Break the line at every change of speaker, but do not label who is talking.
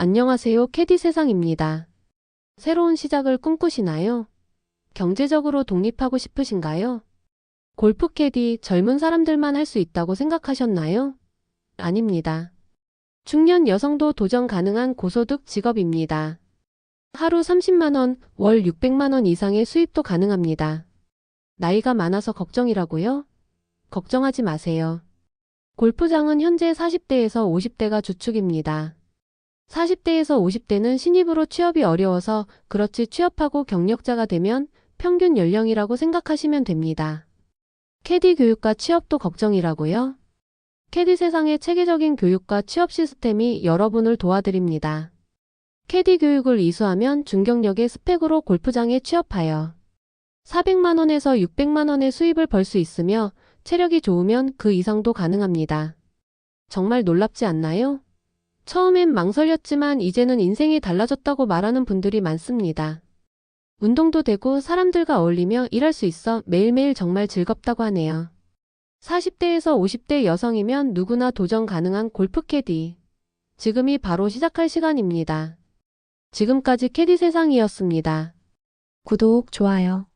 안녕하세요. 캐디 세상입니다. 새로운 시작을 꿈꾸시나요? 경제적으로 독립하고 싶으신가요? 골프 캐디 젊은 사람들만 할 수 있다고 생각하셨나요? 아닙니다. 중년 여성도 도전 가능한 고소득 직업입니다. 하루 30만원, 월 600만원 이상의 수입도 가능합니다. 나이가 많아서 걱정이라고요? 걱정하지 마세요. 골프장은 현재 40대에서 50대가 주축입니다. 40대에서 50대는 신입으로 취업이 어려워서 그렇지 취업하고 경력자가 되면 평균 연령이라고 생각하시면 됩니다. 캐디 교육과 취업도 걱정이라고요? 캐디 세상의 체계적인 교육과 취업 시스템이 여러분을 도와드립니다. 캐디 교육을 이수하면 중경력의 스펙으로 골프장에 취업하여 400만원에서 600만원의 수입을 벌 수 있으며 체력이 좋으면 그 이상도 가능합니다. 정말 놀랍지 않나요? 처음엔 망설였지만 이제는 인생이 달라졌다고 말하는 분들이 많습니다. 운동도 되고 사람들과 어울리며 일할 수 있어 매일매일 정말 즐겁다고 하네요. 40대에서 50대 여성이면 누구나 도전 가능한 골프 캐디. 지금이 바로 시작할 시간입니다. 지금까지 캐디 세상이었습니다.
구독, 좋아요.